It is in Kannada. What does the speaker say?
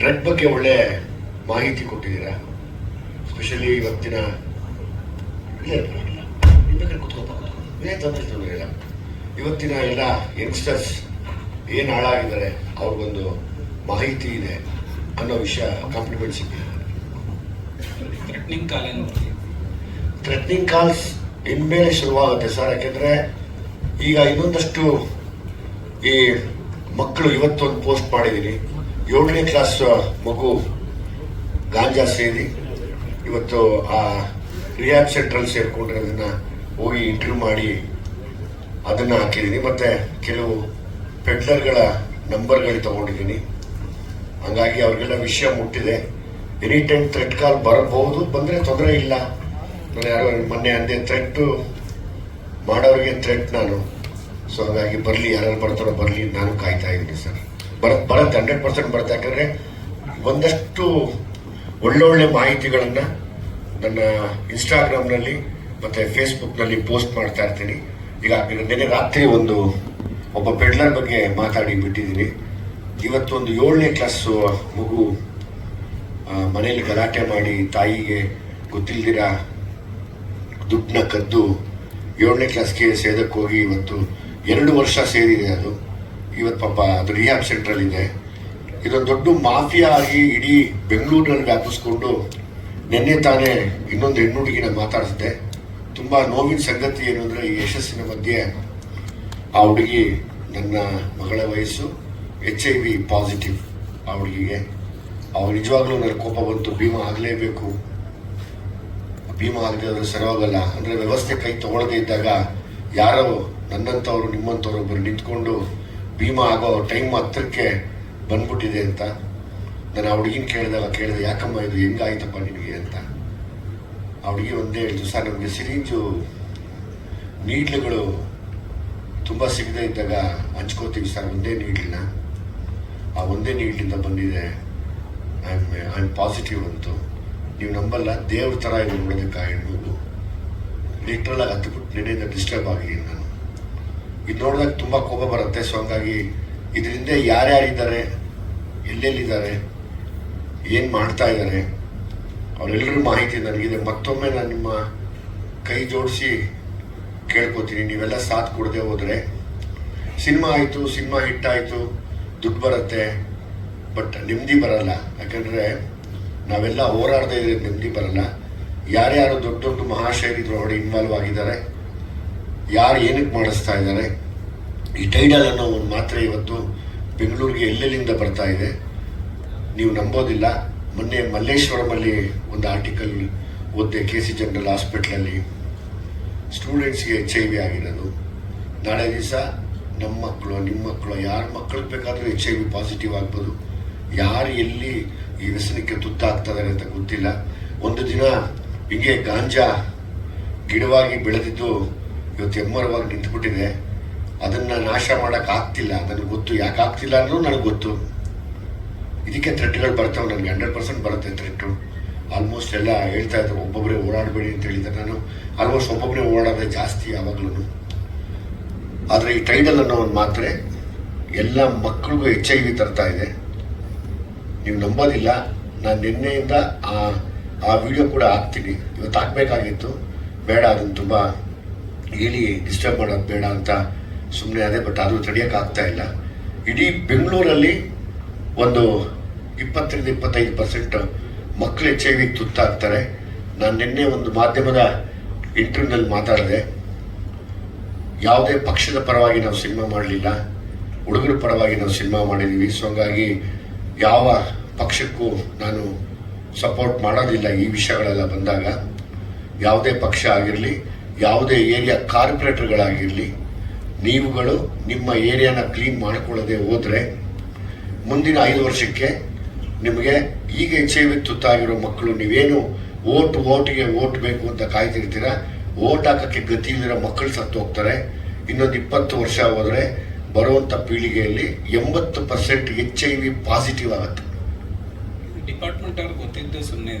ಡ್ರಗ್ ಬಗ್ಗೆ ಒಳ್ಳೆ ಮಾಹಿತಿ ಕೊಟ್ಟಿದ್ದೀರಾ? ಸ್ಪೆಷಲಿ ಇವತ್ತಿನ ಇಲ್ಲ ಇವತ್ತಿನ ಎಲ್ಲ ಯಂಗ್ಸ್ಟರ್ಸ್ ಏನು ಹಾಳಾಗಿದ್ದಾರೆ ಅವ್ರಿಗೊಂದು ಮಾಹಿತಿ ಇದೆ ಅನ್ನೋ ವಿಷಯ ಕಾಂಪ್ಲಿಮೆಂಟ್ ಸಿಕ್ಕಿದೆ ಥ್ರೆಟ್ನಿಂಗ್ ಕಾಲ್ ಏನು ಥ್ರೆಟ್ನಿಂಗ್ ಕಾಲ್ಸ್ ಇನ್ಮೇಲೆ ಶುರುವಾಗುತ್ತೆ ಸರ್. ಯಾಕೆಂದ್ರೆ ಈಗ ಇನ್ನೊಂದಷ್ಟು ಈ ಮಕ್ಕಳು ಇವತ್ತೊಂದು ಪೋಸ್ಟ್ ಮಾಡಿದ್ದೀನಿ. ಏಳನೇ ಕ್ಲಾಸ್ ಮಗು ಗಾಂಜಾ ಸೇರಿ ಇವತ್ತು ಆ ರಿಯಾಬ್ ಸೆಂಟ್ರಲ್ಲಿ ಅದನ್ನು ಹೋಗಿ ಇಂಟರ್ವ್ಯೂ ಮಾಡಿ ಅದನ್ನ ಹಾಕಿದ್ದೀನಿ. ಮತ್ತೆ ಕೆಲವು ಪೆಡ್ಲರ್ಗಳ ನಂಬರ್ಗಳು ತಗೊಂಡಿದ್ದೀನಿ. ಹಂಗಾಗಿ ಅವ್ರಿಗೆಲ್ಲ ವಿಷಯ ಮುಟ್ಟಿದೆ. ಎನಿ ಟೈಮ್ ಥ್ರೆಟ್ ಕಾಲ್ ಬರಬಹುದು, ಬಂದ್ರೆ ತೊಂದರೆ ಇಲ್ಲ. ನಾನು ಯಾರೋ ಮೊನ್ನೆ ಅಂದೆ ಥ್ರೆಟ್ ಮಾಡೋರಿಗೆ ಥ್ರೆಟ್ ನಾನು. ಸೊ ಹಾಗಾಗಿ ಬರಲಿ ಯಾರು ಬರ್ತಾರೋ ಬರಲಿ, ನಾನು ಕಾಯ್ತಾ ಇದ್ದೀನಿ ಸರ್. ಬರತ್ ಬರತ್ತೆ ಹಂಡ್ರೆಡ್ ಪರ್ಸೆಂಟ್ ಬರುತ್ತೆ. ಯಾಕಂದರೆ ಒಂದಷ್ಟು ಒಳ್ಳೊಳ್ಳೆ ಮಾಹಿತಿಗಳನ್ನು ನನ್ನ ಇನ್ಸ್ಟಾಗ್ರಾಮ್ನಲ್ಲಿ ಮತ್ತು ಫೇಸ್ಬುಕ್ನಲ್ಲಿ ಪೋಸ್ಟ್ ಮಾಡ್ತಾ ಇರ್ತೀನಿ. ಈಗ ನಿನ್ನೆ ರಾತ್ರಿ ಒಂದು ಒಬ್ಬ ಪೆಡ್ಲರ್ ಬಗ್ಗೆ ಮಾತಾಡಿ ಬಿಟ್ಟಿದ್ದೀನಿ. ಇವತ್ತು ಒಂದು ಏಳನೇ ಕ್ಲಾಸ್ ಮಗು ಮನೆಯಲ್ಲಿ ಗಲಾಟೆ ಮಾಡಿ ತಾಯಿಗೆ ಗೊತ್ತಿಲ್ದಿರ ದುಡ್ಡನ್ನ ಕದ್ದು ಏಳನೇ ಕ್ಲಾಸ್ಗೆ ಸೇದಕ್ಕೆ ಹೋಗಿ ಇವತ್ತು ಎರಡು ವರ್ಷ ಸೇರಿದೆ ಅದು. ಇವತ್ತು ಪಾಪ ಅದು ರಿಹ್ಯಾಬ್ ಸೆಂಟ್ರಲ್ ಇದೆ. ಇದೊಂದು ದೊಡ್ಡ ಮಾಫಿಯಾ ಆಗಿ ಇಡೀ ಬೆಂಗಳೂರಿನಲ್ಲಿ ವ್ಯಾಪಿಸ್ಕೊಂಡು ನಿನ್ನೆ ತಾನೇ ಇನ್ನೊಂದು ಹೆಣ್ಣು ಹುಡುಗಿನ ಮಾತಾಡಿಸಿದೆ ತುಂಬಾ ನೋವಿನ ಸಂಗತಿ ಏನು ಅಂದರೆ ಈ ಯಶಸ್ಸಿನ ಮಧ್ಯೆ ಆ ಹುಡುಗಿ ನನ್ನ ಮಗಳ ವಯಸ್ಸು ಎಚ್ ಐ ವಿ ಪಾಸಿಟಿವ್ ಆ ಹುಡುಗಿಗೆ. ಅವ್ರು ನಿಜವಾಗ್ಲೂ ನನ್ನ ಕೋಪ ಬಂತು, ಭೀಮಾ ಆಗಲೇಬೇಕು. ಭೀಮಾ ಆಗದೆ ಅದ್ರ ಸರಿಯಾಗಲ್ಲ. ಅಂದ್ರೆ ವ್ಯವಸ್ಥೆ ಕೈ ತಗೊಳ್ಳದೆ ಇದ್ದಾಗ ಯಾರೋ ನನ್ನಂಥವ್ರು ನಿಮ್ಮಂಥವ್ರು ಒಬ್ಬರು ನಿಂತ್ಕೊಂಡು ಭೀಮಾ ಆಗೋ ಟೈಮ್ ಹತ್ರಕ್ಕೆ ಬಂದ್ಬಿಟ್ಟಿದೆ ಅಂತ. ನಾನು ಆ ಹುಡುಗಿನ ಕೇಳಿದಾಗ ಕೇಳಿದೆ, ಯಾಕಮ್ಮ ಇದು ಹೆಂಗಾಯ್ತಪ್ಪ ನಿಮಗೆ ಅಂತ. ಆ ಹುಡುಗಿ ಒಂದೇ ಹೇಳಿದ್ರು ಸರ್, ನಮಗೆ ಸಿರಿಂಜು ನೀಡ್ಲುಗಳು ತುಂಬ ಸಿಗದೆ ಇದ್ದಾಗ ಹಂಚ್ಕೋತೀವಿ ಸರ್, ಒಂದೇ ನೀಡ್ಲಿನ. ಆ ಒಂದೇ ನೀಡ್ಲಿಂದ ಬಂದಿದೆ. I am I am positive ಅಂತು. ನೀವು ನಂಬಲ್ಲ, ದೇವ್ರ ಥರ ಇದೆ ನೋಡೋದಕ್ಕೆ ಆ ಹೆಣ್ಮಗು. ಲಿಟ್ರಲ್ ಆಗಿ ಹತ್ತುಬಿಟ್ಟು ನೆನೆಯಿಂದ ಡಿಸ್ಟರ್ಬ್ ಆಗಿದ್ದೀನಿ ನಾನು ಇದು ನೋಡಿದಾಗ ತುಂಬ ಕೋಪ ಬರುತ್ತೆ. ಸೊ ಹಂಗಾಗಿ ಇದರಿಂದ ಯಾರ್ಯಾರಿದ್ದಾರೆ ಎಲ್ಲೆಲ್ಲಿದ್ದಾರೆ, ಏನು ಮಾಡ್ತಾ ಇದ್ದಾರೆ ಅವರೆಲ್ಲರೂ ಮಾಹಿತಿ ನನಗಿದೆ. ಮತ್ತೊಮ್ಮೆ ನಾನು ನಿಮ್ಮ ಕೈ ಜೋಡಿಸಿ ಕೇಳ್ಕೊತೀನಿ. ನೀವೆಲ್ಲ ಸಾಥ್ ಕೊಡದೆ ಹೋದರೆ ಸಿನಿಮಾ ಆಯಿತು, ಸಿನಿಮಾ ಹಿಟ್ ಆಯಿತು, ದುಡ್ಡು ಬರುತ್ತೆ, ಬಟ್ ನೆಮ್ಮದಿ ಬರಲ್ಲ. ಯಾಕಂದರೆ ನಾವೆಲ್ಲ ಹೋರಾಡದೇ ಇದ್ರೆ ನೆಮ್ಮದಿ ಬರಲ್ಲ. ಯಾರ್ಯಾರು ದೊಡ್ಡ ದೊಡ್ಡ ಮಹಾಶೈಲಿ ಇದ್ರೊಳಗಡೆ ಇನ್ವಾಲ್ವ್ ಆಗಿದ್ದಾರೆ ಯಾರು ಏನಕ್ಕೆ ಮಾಡಿಸ್ತಾ ಇದ್ದಾರೆ? ಈ ಟೈಡಲ್ ಅನ್ನೋ ಒಂದು ಮಾತ್ರೆ ಇವತ್ತು ಬೆಂಗಳೂರಿಗೆ ಎಲ್ಲೆಲ್ಲಿಂದ ಬರ್ತಾ ಇದೆ? ನೀವು ನಂಬೋದಿಲ್ಲ. ಮೊನ್ನೆ ಮಲ್ಲೇಶ್ವರಮಲ್ಲಿ ಒಂದು ಆರ್ಟಿಕಲ್ ಓದಿದೆ ಕೆ ಸಿ ಜನರಲ್ ಹಾಸ್ಪಿಟ್ಲಲ್ಲಿ ಸ್ಟೂಡೆಂಟ್ಸ್ಗೆ ಎಚ್ ಐ ವಿ ಆಗಿರೋದು. ನಾಳೆ ದಿವಸ ನಮ್ಮ ಮಕ್ಕಳು ನಿಮ್ಮ ಮಕ್ಕಳು, ಯಾರ ಮಕ್ಕಳಿಗೆ ಬೇಕಾದರೂ ಎಚ್ ಐ ವಿ ಪಾಸಿಟಿವ್ ಆಗ್ಬೋದು. ಯಾರು ಎಲ್ಲಿ ಈ ವ್ಯಸನಕ್ಕೆ ತುತ್ತಾಗ್ತದಾರೆ ಅಂತ ಗೊತ್ತಿಲ್ಲ. ಒಂದು ದಿನ ಹಿಂಗೆ ಗಾಂಜಾ ಗಿಡವಾಗಿ ಬೆಳೆದಿದ್ದು ಇವತ್ತು ಹೆಮ್ಮರವಾಗಿ ನಿಂತುಬಿಟ್ಟಿದೆ. ಅದನ್ನ ನಾಶ ಮಾಡೋಕ್ಕಾಗ್ತಿಲ್ಲ ನನಗೆ ಗೊತ್ತು. ಯಾಕೆ ಆಗ್ತಿಲ್ಲ ಅನ್ನೋದು ನನಗೆ ಗೊತ್ತು. ಇದಕ್ಕೆ ಥ್ರೆಟ್ಗಳು ಬರ್ತಾವೆ. ನನಗೆ ಹಂಡ್ರೆಡ್ ಪರ್ಸೆಂಟ್ ಬರುತ್ತೆ ಥ್ರೆಟ್ಟು ಆಲ್ಮೋಸ್ಟ್ ಎಲ್ಲ ಹೇಳ್ತಾ ಇದ್ರು. ಒಬ್ಬೊಬ್ಬರೇ ಓಡಾಡಬೇಡಿ ಅಂತ ಹೇಳಿದ್ದೆ ನಾನು ಆಲ್ಮೋಸ್ಟ್ ಒಬ್ಬೊಬ್ಬರೇ ಓಡಾಡೋದೇ ಜಾಸ್ತಿ ಯಾವಾಗ್ಲೂ ಆದರೆ ಈ ಟೈಡಲ್ ಅನ್ನೋ ಒಂದು ಮಾತ್ರೆ ಎಲ್ಲ ಮಕ್ಕಳಿಗೂ ಎಚ್ ಐ ವಿ ತರ್ತಾ ಇದೆ. ನೀವು ನಂಬೋದಿಲ್ಲ. ನಾನು ನಿನ್ನೆಯಿಂದ ಆ ಆ ವಿಡಿಯೋ ಕೂಡ ಹಾಕ್ತೀನಿ. ಇವತ್ತು ಹಾಕಬೇಕಾಗಿತ್ತು. ಬೇಡ, ಅದನ್ನು ತುಂಬ ಹೇಳಿ ಡಿಸ್ಟರ್ಬ್ ಮಾಡೋದು ಬೇಡ ಅಂತ ಸುಮ್ಮನೆ ಅದೇ ಬಟ್ ಅದು ತಡೆಯೋಕೆ ಆಗ್ತಾ ಇಲ್ಲ. ಇಡೀ ಬೆಂಗಳೂರಲ್ಲಿ ಒಂದು ಇಪ್ಪತ್ತರಿಂದ ಇಪ್ಪತ್ತೈದು ಪರ್ಸೆಂಟ್ ಮಕ್ಕಳು ಎಚ್ ಐ ವಿ ತುತ್ತಾಗ್ತಾರೆ ನಾನು ನಿನ್ನೆ ಒಂದು ಮಾಧ್ಯಮದ ಇಂಟರ್ವ್ಯೂನಲ್ಲಿ ಮಾತಾಡಿದೆ. ಯಾವುದೇ ಪಕ್ಷದ ಪರವಾಗಿ ನಾವು ಸಿನಿಮಾ ಮಾಡಲಿಲ್ಲ. ಹುಡುಗರ ಪರವಾಗಿ ನಾವು ಸಿನಿಮಾ ಮಾಡಿದ್ದೀವಿ ಸೊ ಹಂಗಾಗಿ ಯಾವ ಪಕ್ಷಕ್ಕೂ ನಾನು ಸಪೋರ್ಟ್ ಮಾಡೋದಿಲ್ಲ ಈ ವಿಷಯಗಳೆಲ್ಲ ಬಂದಾಗ. ಯಾವುದೇ ಪಕ್ಷ ಆಗಿರಲಿ ಯಾವುದೇ ಏರಿಯಾ ಕಾರ್ಪೊರೇಟರ್ಗಳಾಗಿರಲಿ, ನೀವುಗಳು ನಿಮ್ಮ ಏರಿಯಾನ ಕ್ಲೀನ್ ಮಾಡಿಕೊಳ್ಳದೆ ಹೋದರೆ ಮುಂದಿನ ಐದು ವರ್ಷಕ್ಕೆ ನಿಮಗೆ ಈಗ ಎಚ್ ಐ ವಿ ತುತ್ತಾಗಿರೋ ಮಕ್ಕಳು, ನೀವೇನು ಓಟ್ ಓಟ್ಗೆ ಓಟ್ ಬೇಕು ಅಂತ ಕಾಯ್ತಿರ್ತೀರಾ? ಓಟ್ ಹಾಕೋಕ್ಕೆ ಗತಿ ಇಲ್ಲಿರೋ ಮಕ್ಕಳು ಸತ್ತು ಹೋಗ್ತಾರೆ. ಇನ್ನೊಂದು ಇಪ್ಪತ್ತು ವರ್ಷ ಹೋದರೆ ಬರುವಂಥ ಪೀಳಿಗೆಯಲ್ಲಿ ಎಂಬತ್ತು percent H I V positive ಆಗುತ್ತೆ. ಡಿಪಾರ್ಟ್ಮೆಂಟ್ ಅವ್ರಿಗೆ ಗೊತ್ತಿದ್ದು ಸುಮ್ಮನೆ